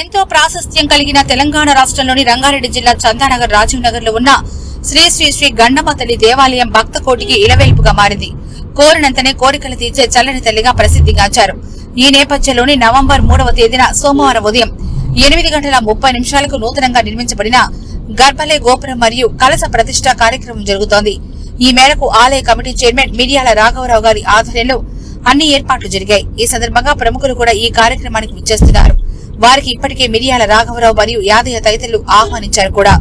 ఎంతో ప్రాశస్త్యం కలిగిన తెలంగాణ రాష్ట్రంలోని రంగారెడ్డి జిల్లా చందానగర్ రాజీవ్ నగర్లో ఉన్న శ్రీ శ్రీ శ్రీ గండమ్మ తల్లి దేవాలయం భక్త కోటికి ఇలవేల్పుగా మారింది. కోరినంతనే కోరికలు తీర్చే చల్లని తల్లిగా ప్రసిద్ధిగాంచారు ఈ నేపథ్యంలోని నవంబర్ మూడవ తేదీన సోమవారం ఉదయం ఎనిమిది గంటల ముప్పై నిమిషాలకు నూతనంగా నిర్మించబడిన గర్భలే గోపురం మరియు కలస ప్రతిష్ట కార్యక్రమం జరుగుతోంది. ఈ మేరకు ఆలయ కమిటీ చైర్మన్ మిడియాల రాఘవరావు గారి ఆధ్వర్యంలో అన్ని ఏర్పాట్లు జరిగాయి. ఈ సందర్భంగా ప్రముఖులు కూడా ఈ కార్యక్రమానికి విచ్చేస్తున్నారు. వారికి ఇప్పటికే మిరియాల రాఘవరావు మరియు యాదయ్య తదితరులు ఆహ్వానించారు కూడా.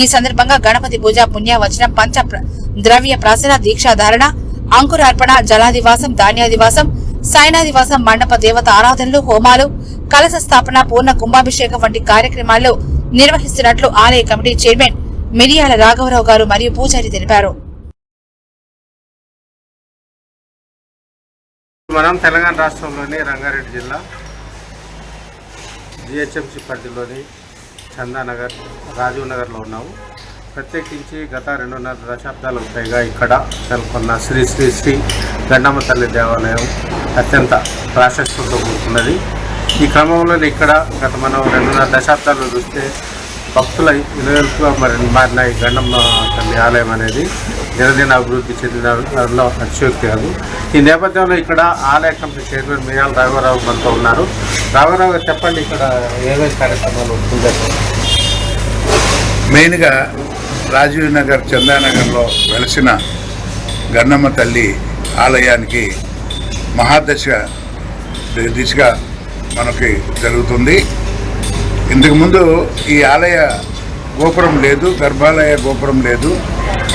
ఈ సందర్భంగా గణపతి పూజ పుణ్యవచనం పంచ ద్రవ్య ప్రాసన దీక్షాధారణ అంకురార్పణ జలాదివాసం ధాన్యాదివాసం సైనాదివాసం మండప దేవత ఆరాధనలు హోమాలు కలశ స్థాపన పూర్ణ కుంభాభిషేకం వంటి కార్యక్రమాల్లో నిర్వహిస్తున్నట్లు ఆలయ కమిటీ చైర్మన్ మిరియాల రాఘవరావు గారు మరియు పూజారి తెలిపారు. మనం తెలంగాణ రాష్ట్రంలోని రంగారెడ్డి జిల్లా జిహెచ్ఎంసి పరిధిలోని చందానగర్ రాజీవ్ నగర్లో ఉన్నాము. ప్రత్యేకించి గత రెండున్నర దశాబ్దాలకు పైగా ఇక్కడ నెలకొన్న శ్రీ శ్రీ శ్రీ గండమ్మ తల్లి దేవాలయం అత్యంత ప్రాశస్తంతో కూడుకున్నది. ఈ క్రమంలో ఇక్కడ గత మనం రెండున్నర దశాబ్దాలు చూస్తే భక్తుల ఇలవెల్పుగా మరి మారిన ఈ గండమ్మ తల్లి ఆలయం అనేది దినదిన అభివృద్ధి చెందిన అతిశయోక్తి కాదు. ఈ నేపథ్యంలో ఇక్కడ ఆలయ కమిటీ చైర్మన్ మియాల రాఘవరావు మనతో ఉన్నారు. రాఘవరావు గారు చెప్పండి ఇక్కడ ఏమేమి కార్యక్రమాలు ఉంటుందో. మెయిన్గా రాజీవ్ నగర్ చందానగర్లో వెలసిన గన్నమ్మ తల్లి ఆలయానికి మహాదశ దిశగా మనకి జరుగుతుంది. ఇంతకుముందు ఈ ఆలయ గోపురం లేదు గర్భాలయ గోపురం లేదు.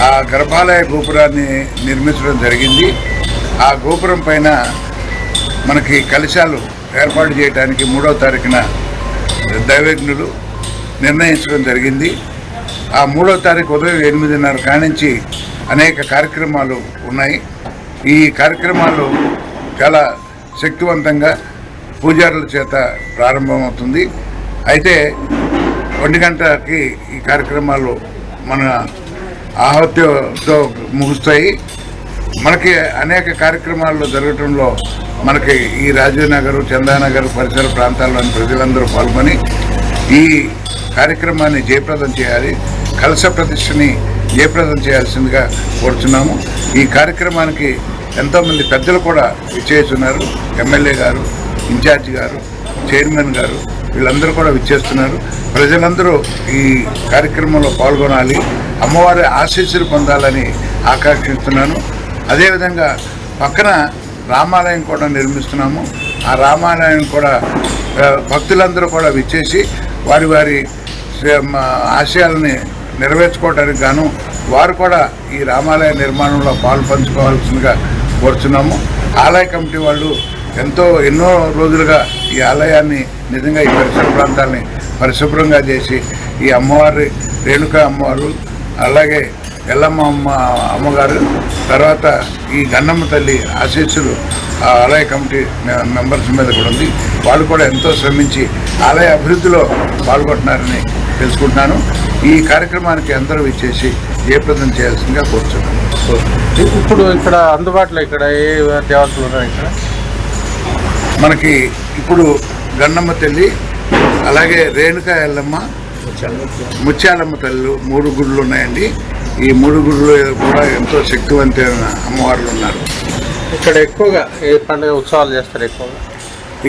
ఆ గర్భాలయ గోపురాన్ని నిర్మించడం జరిగింది. ఆ గోపురం పైన మనకి కలశాలు ఏర్పాటు చేయడానికి మూడవ తారీఖున దైవజ్ఞులు నిర్ణయించడం జరిగింది. ఆ మూడో తారీఖు ఉదయం ఎనిమిదిన్నర కానించి అనేక కార్యక్రమాలు ఉన్నాయి. ఈ కార్యక్రమాలు చాలా శక్తివంతంగా పూజారుల చేత ప్రారంభమవుతుంది. అయితే ఒంటి గంటకి ఈ కార్యక్రమాలు మన ఆహత్యంతో ముగుస్తాయి. మనకి అనేక కార్యక్రమాలు జరగటంలో మనకి ఈ రాజీవ్ నగర్ చందానగర్ పరిసర ప్రాంతాల్లోని ప్రజలందరూ పాల్గొని ఈ కార్యక్రమాన్ని జయప్రదం చేయాలి. కలస ప్రతిష్టని జయప్రదం చేయాల్సిందిగా కోరుచున్నాము. ఈ కార్యక్రమానికి ఎంతోమంది పెద్దలు కూడా విచ్చేస్తున్నారు. ఎమ్మెల్యే గారు ఇన్ఛార్జ్ గారు చైర్మన్ గారు వీళ్ళందరూ కూడా విచ్చేస్తున్నారు. ప్రజలందరూ ఈ కార్యక్రమంలో పాల్గొనాలి. అమ్మవారి ఆశీస్సులు పొందాలని ఆకాంక్షిస్తున్నాను. అదేవిధంగా పక్కన రామాలయం కూడా నిర్మిస్తున్నాము. ఆ రామాలయం కూడా భక్తులందరూ కూడా విచ్చేసి వారి వారి ఆశయాలని నెరవేర్చుకోవడానికి గాను వారు కూడా ఈ రామాలయ నిర్మాణంలో పాలు పంచుకోవాల్సిందిగా కోరుతున్నాము ఆలయ కమిటీ వాళ్ళు ఎంతో ఎన్నో రోజులుగా ఈ ఆలయాన్ని నిజంగా ఈ పరిసర ప్రాంతాన్ని పరిశుభ్రంగా చేసి ఈ అమ్మవారి రేణుక అమ్మవారు అలాగే ఎల్లమ్మ అమ్మ అమ్మగారు తర్వాత ఈ గన్నమ్మ తల్లి ఆశీస్సులు ఆ ఆలయ కమిటీ మెంబర్స్ మీద కూడా ఉంది. వాళ్ళు కూడా ఎంతో శ్రమించి ఆలయ అభివృద్ధిలో పాల్గొంటున్నారని తెలుసుకుంటున్నాను. ఈ కార్యక్రమానికి అందరూ ఇచ్చేసి జయప్రదం చేయాల్సిందిగా కోరుతున్నాను ఇప్పుడు ఇక్కడ అందుబాటులో ఇక్కడ ఏ దేవతలు ఉన్నాయి ఇక్కడ? మనకి ఇప్పుడు గన్నమ్మ తల్లి అలాగే రేణుక ఎల్లమ్మ ముత్యాలమ్మ తల్లి మూడు గుడులు ఉన్నాయండి. ఈ మూడు గుడులు కూడా ఎంతో శక్తివంతమైన అమ్మవార్లు ఉన్నారు. ఇక్కడ ఎక్కువగా ఏ పండుగ ఉత్సవాలు చేస్తారు ఎక్కువగా?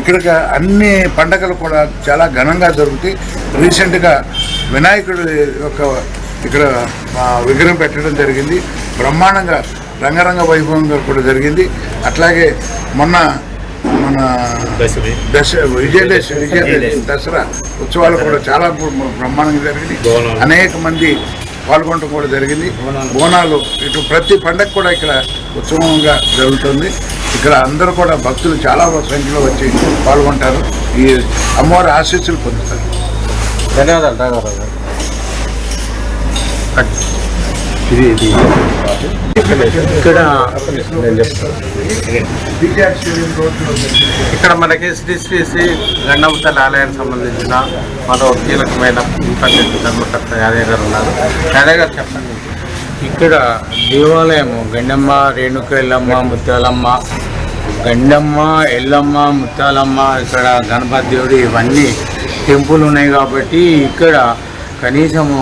ఇక్కడ అన్ని పండగలు కూడా చాలా ఘనంగా జరుగుతాయి. రీసెంట్గా వినాయకుడు యొక్క ఇక్కడ విగ్రహం పెట్టడం జరిగింది. బ్రహ్మాండంగా రంగరంగ వైభవంగా కూడా జరిగింది. అట్లాగే మొన్న మన దశ విజయదశమి విజయదశమి. దసరా ఉత్సవాలు కూడా చాలా బ్ర- బ్రహ్మాండంగా జరిగింది. అనేక మంది పాల్గొనడం కూడా జరిగింది. బోనాలు. ఇటు ప్రతి పండగ కూడా ఇక్కడ ఉత్సవంగా జరుగుతుంది. ఇక్కడ అందరూ కూడా భక్తులు చాలా సంఖ్యలో వచ్చి పాల్గొంటారు. ఈ అమ్మవారి ఆశీస్సులు పొందుతారు. ధన్యవాదాలు కట్. ఇది ఇది ఇక్కడ నేను చెప్తాను ఇక్కడ మనకి శ్రీ శ్రీ శ్రీ గండమ్మ తల్లి ఆలయానికి సంబంధించిన మరో కీలకమైన పండిత ధర్మకర్త యాదయ్య గారు ఉన్నారు. యాదయ్య గారు చెప్పండి. ఇక్కడ దేవాలయము గండమ్మ రేణుక ఎల్లమ్మ ముత్యాలమ్మ గండమ్మ ఎల్లమ్మ ముత్యాలమ్మ ఇక్కడ గణపతి దేవుడు ఇవన్నీ టెంపుల్ ఉన్నాయి కాబట్టి ఇక్కడ కనీసము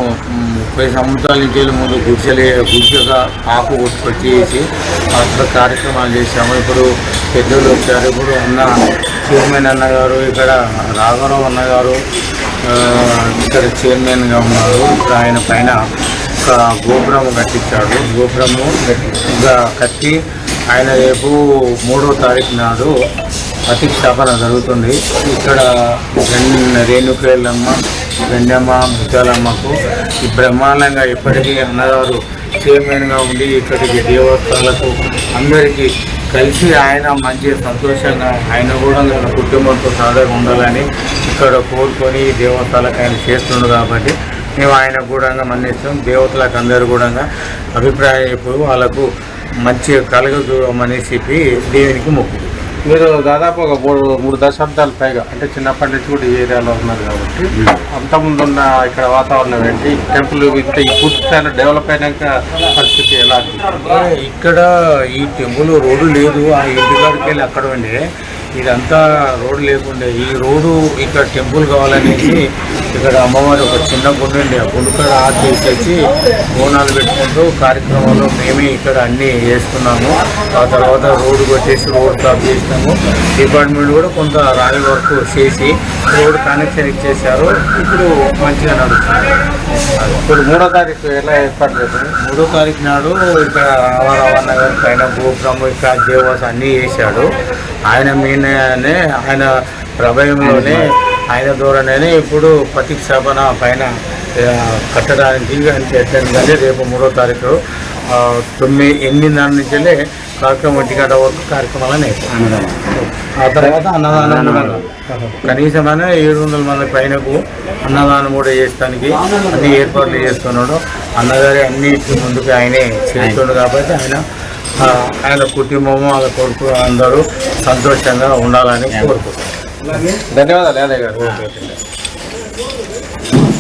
ముప్పై సంవత్సరాల నుంచి ముందు గుడిసెలే గుడిసెగా ఆకు కొట్టుకొచ్చేసి అక్కడ కార్యక్రమాలు చేశాము. ఇప్పుడు పెద్దలు వచ్చారు. ఇప్పుడు అన్న చైర్మన్ అన్నగారు ఇక్కడ రాఘవరావు అన్నగారు ఆ, ఇక్కడ చైర్మన్గా ఉన్నారు. ఇప్పుడు ఆయన పైన ఒక గోపురం కట్టించాడు. గోపురము కట్టి ఆయన రేపు మూడో తారీఖు నాడు ప్రతిష్టాపన జరుగుతుంది. ఇక్కడ రేణుకేళ్ళమ్మ గండమ్మ ముత్యాలమ్మకు ఈ బ్రహ్మాండంగా ఇప్పటికీ అన్నగారు చైర్మన్గా ఉండి ఇక్కడికి దేవతలకు అందరికీ కలిసి ఆయన మంచి సంతోషంగా ఆయన కూడా తన కుటుంబంతో సాధారణ ఉండాలని ఇక్కడ కోరుకొని దేవతలకు ఆయన చేస్తుండు కాబట్టి మేము ఆయన కూడా మన్నిస్తాం. దేవతలకు అందరూ కూడా అభిప్రాయం ఇప్పుడు వాళ్ళకు మంచి కలగజూడమని చెప్పి దేవునికి మొక్కు మీరు దాదాపు ఒక మూడు మూడు దశాబ్దాల పైగా అంటే చిన్నప్పటి నుంచి కూడా ఈ ఏరియాలో ఉన్నారు కాబట్టి అంతకుముందు ఉన్న ఇక్కడ వాతావరణం ఏంటి? టెంపుల్ ఇంత ఈ పూర్తి స్థాయిలో డెవలప్ అయినాక పరిస్థితి ఎలా? ఇక్కడ ఈ టెంపుల్ రోడ్డు లేదు ఆ ఇంటి కాడికి వెళ్ళి అక్కడ ఉండే ఇదంతా రోడ్డు లేకుండే. ఈ రోడ్డు ఇక్కడ టెంపుల్ కావాలనేసి ఇక్కడ అమ్మవారి ఒక చిన్న గుండు ఉండే ఆ గుండు కాడ ఆర్తి తెచ్చి బోనాలు పెట్టుకుంటూ కార్యక్రమంలో మేమే ఇక్కడ అన్నీ చేసుకున్నాము ఆ తర్వాత రోడ్డు కొట్టేసి రోడ్ స్టాప్ చేసినాము. డిపార్ట్మెంట్ కూడా కొంత రాయి వర్క్ చేసి రోడ్ కనెక్షన్ ఇచ్చేసారు ఇప్పుడు మంచిగా నడుస్తుంది. ఇప్పుడు మూడో తారీఖు ఎలా ఏర్పాటు చేశారు? మూడో తారీఖు నాడు ఇక్కడ రామారావు నగర్ పైన గోపురం ఇక్కడ దేవాస్ అన్నీ చేశాడు ఆయన మీదనే ఆయన ప్రభయంలోనే ఆయన ద్వారానే ఇప్పుడు ప్రతిష్టాపన పైన కట్టడానికి కానీ రేపు మూడో తారీఖు తొమ్మిది ఎనిమిదిన్నర నుంచెల్లే కార్యక్రమం ఒంటిగంట వరకు కార్యక్రమాలని ఆ తర్వాత అన్నదానం కనీసమైన ఏడు వందల మంది పైనకు అన్నదానం కూడా చేస్తానికి అన్ని ఏర్పాట్లు చేస్తున్నాడు. అన్నగారి అన్నిటి ముందుకు ఆయనే చేస్తుండు కాబట్టి ఆయన ఆయన కుటుంబము ఆయన కొడుకు అందరూ సంతోషంగా ఉండాలని కోరుకుంటున్నాను ధన్యవాదాలు యాదయ్య గారు.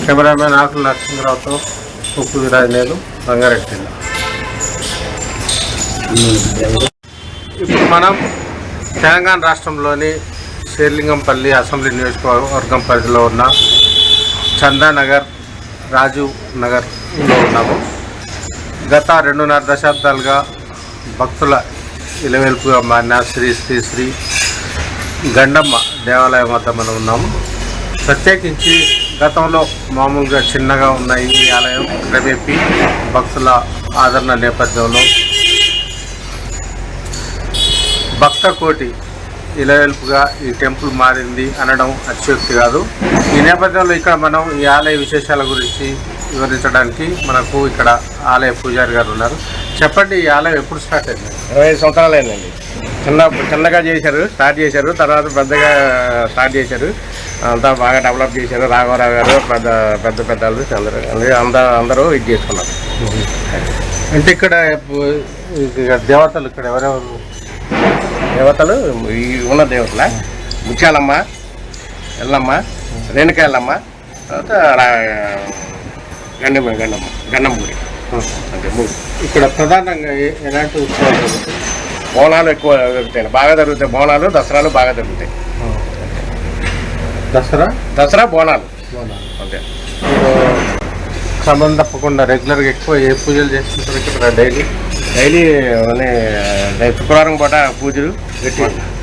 కెమెరామెన్ ఆకుల నరసింహరావుతో ఉప్పు విరాజనేలు రంగారెడ్డి జిల్లా. ఇప్పుడు మనం తెలంగాణ రాష్ట్రంలోని శేర్లింగంపల్లి అసెంబ్లీ నియోజకవర్గం పరిధిలో ఉన్న చందానగర్ రాజు నగర్లో ఉన్నాము. గత రెండున్నర దశాబ్దాలుగా భక్తుల ఇలవెల్పుగా మారిన శ్రీ శ్రీ శ్రీ గండమ్మ దేవాలయం వద్ద మనం ఉన్నాము. ప్రత్యేకించి గతంలో మామూలుగా చిన్నగా ఉన్న ఈ ఆలయం క్రమేపీ భక్తుల ఆదరణ నేపథ్యంలో భక్త కోటి ఇలవెల్పుగా ఈ టెంపుల్ మారింది అనడం అత్యుక్తి కాదు. ఈ నేపథ్యంలో ఇక్కడ మనం ఈ ఆలయ విశేషాల గురించి వివరించడానికి మనకు ఇక్కడ ఆలయ పూజారి గారు ఉన్నారు. చెప్పండి ఈ ఆలయం ఎప్పుడు స్టార్ట్ అయింది? ఇరవై ఐదు సంవత్సరాలు అయిందండి చిన్న చిన్నగా చేశారు స్టార్ట్ చేశారు తర్వాత పెద్దగా స్టార్ట్ చేశారు. అంతా బాగా డెవలప్ చేశారు రాఘవరావు గారు పెద్ద పెద్ద పెద్దలు అందరూ అందరూ అందరూ అందరూ ఇది చేసుకున్నారు. అంటే ఇక్కడ దేవతలు ఇక్కడ ఎవరెవరు? దేవతలు ఈ ఉన్న దేవతల? ముత్యాలమ్మ ఎల్లమ్మ రేణుక ఎల్లమ్మ తర్వాత గండమ్మ గండమ్మ గండమ్మూరి అంటే మూడు ఇక్కడ ప్రధానంగా ఎలాంటి ఉత్సవాలు జరుగుతాయి? బోనాలు ఎక్కువ జరుగుతాయి. బాగా జరుగుతాయి బోనాలు దసరాలు బాగా జరుగుతాయి. దసరా? దసరా బోనాలు. అంతే. క్రమం తప్పకుండా రెగ్యులర్గా ఎక్కువ ఏ పూజలు చేస్తుంటారు ఇక్కడ డైలీ? డైలీ శుక్రవారం పూట పూజలు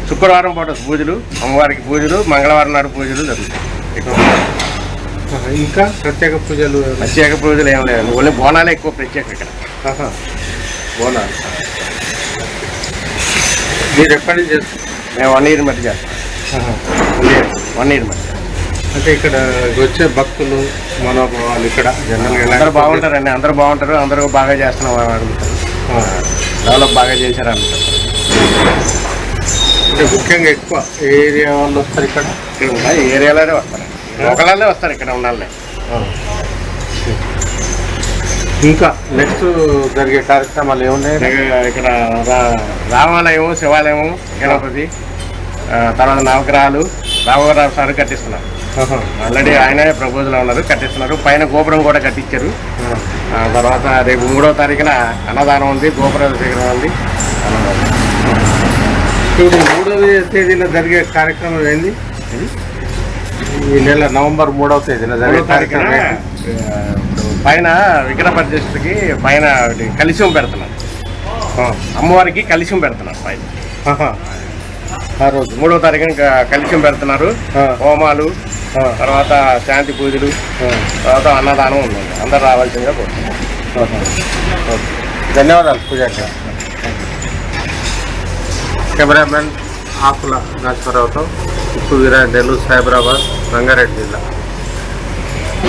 శుక్రవారం పూట పూజలు అమ్మవారికి పూజలు మంగళవారం నాడు పూజలు జరుగుతాయి. ఇంకా ప్రత్యేక పూజలు? ప్రత్యేక పూజలు ఏం లేదు. ఓన్లీ బోనాలే ఎక్కువ ప్రత్యేక ఇక్కడ. బోనాలు. మీరు ఎప్పటి నుంచి చేస్తారు? మేము వన్ ఇయర్ మధ్య చేస్తాం. ఆహా. వన్ ఇయర్ మధ్య. అంటే ఇక్కడ వచ్చే భక్తులు మనోభావాలు ఇక్కడ జనరల్గా అందరూ బాగుంటారండి. అందరూ బాగుంటారు. అందరూ బాగా చేస్తున్నాం అని అడుగుతారు. డెవలప్ బాగా చేశారు అంటారు అంటే ముఖ్యంగా ఎక్కువ ఏ ఏరియా వాళ్ళు వస్తారు ఇక్కడ? ఏరియాలోనే వస్తారు. ఒకళ్ళే వస్తారు ఇక్కడ ఉండాలి ఇంకా నెక్స్ట్ జరిగే కార్యక్రమాలు ఏమున్నాయి? ఇక్కడ రా- రామాలయం శివాలయం గణపతి తర్వాత నవగ్రహాలు. రామవరావు సార్ కట్టిస్తున్నారు. ఆల్రెడీ ఆయనే ప్రపోజల్ ఉన్నారు కట్టిస్తున్నారు. పైన గోపురం కూడా కట్టించారు. తర్వాత రేపు మూడో తారీఖున అన్నదానం ఉంది గోపుర శిఖరం ఉంది. మూడవ తేదీన జరిగే కార్యక్రమం ఏంది? ఈ నెల నవంబర్ మూడవ తేదీన జరిగే కార్యక్రమం పైన విగ్రహ ప్రతిష్టకి పైన కలిసిం పెడుతున్నాం అమ్మవారికి కలిసిం పెడుతున్నారు పైన. ఆ రోజు మూడో తారీఖున ఇంకా కలిసిం పెడుతున్నారు. హోమాలు. తర్వాత శాంతి పూజలు. తర్వాత అన్నదానం ఉందండి అందరు రావాల్సిందిగా కోరుతున్నాం. ధన్యవాదాలు పూజారి కెమెరామెన్ ఆకుల నాగేశ్వరరావుతో ఉప్పు వీరా నెల్లూరు సైబరాబాద్ రంగారెడ్డి జిల్లా